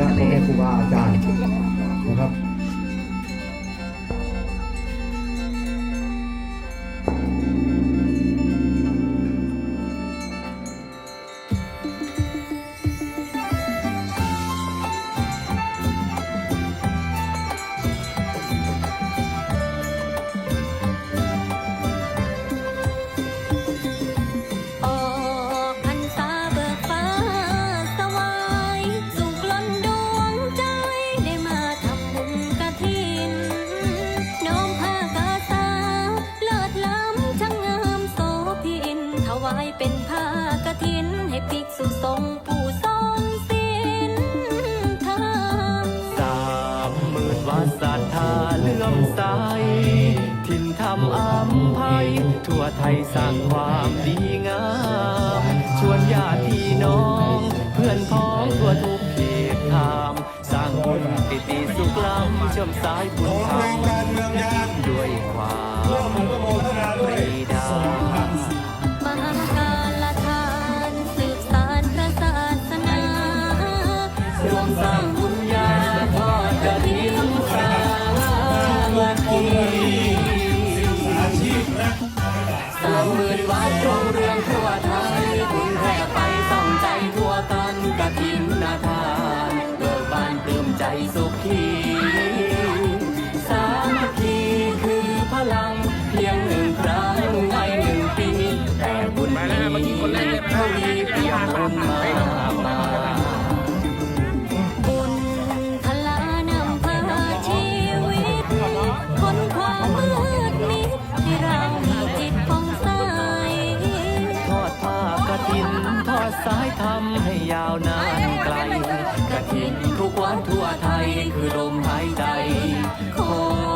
ระพ่อแม่ครูบาอาจารย์นะครับ ถินให้ภิกษุสงฆ์ผู้ทรงศีลธรรมสามหมื่นวัดศรัทธาเลื่อมใสทินธรรมอัมภัย ทั่วไทยสร้างความดีงาม ชวนญาติพี่น้อง เพื่อนพ้องทั่วทุกเขตทาม สร้างบุญติติสุขล้ำเชื่อมสายบุญธรรม จงเรืองทั่วไทยบุญแผ่ไปต้องใจทั่วกันกฐินนาทานเบิกบานปลื้มใจสุขีสามัคคีคือพลังเพียงหนึ่งครั้งในหนึ่งปีแต่บุญนี้ทวีเปี่ยมล้นมา สายทำให้ยาวนานไกลกะทินทุกวันทั่วไทยคือลมหายใจของ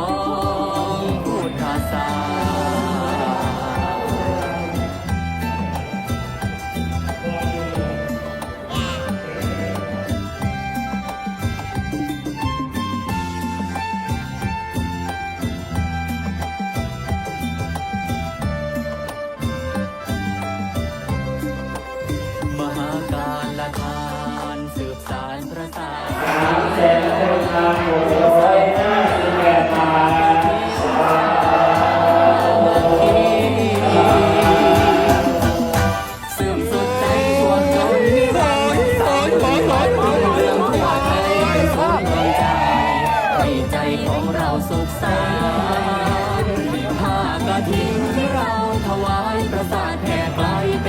ามแสนเป็นพันหกร้อยห้าสิบแาทสาธุสืบสุดใจชวนเขนี้สอนสอนสอนสเรื่องทั่วไทยสนใจให้ใจของเราสุขสันต์ผ้ากฐินเราถวายประสาแผ่ไกลไป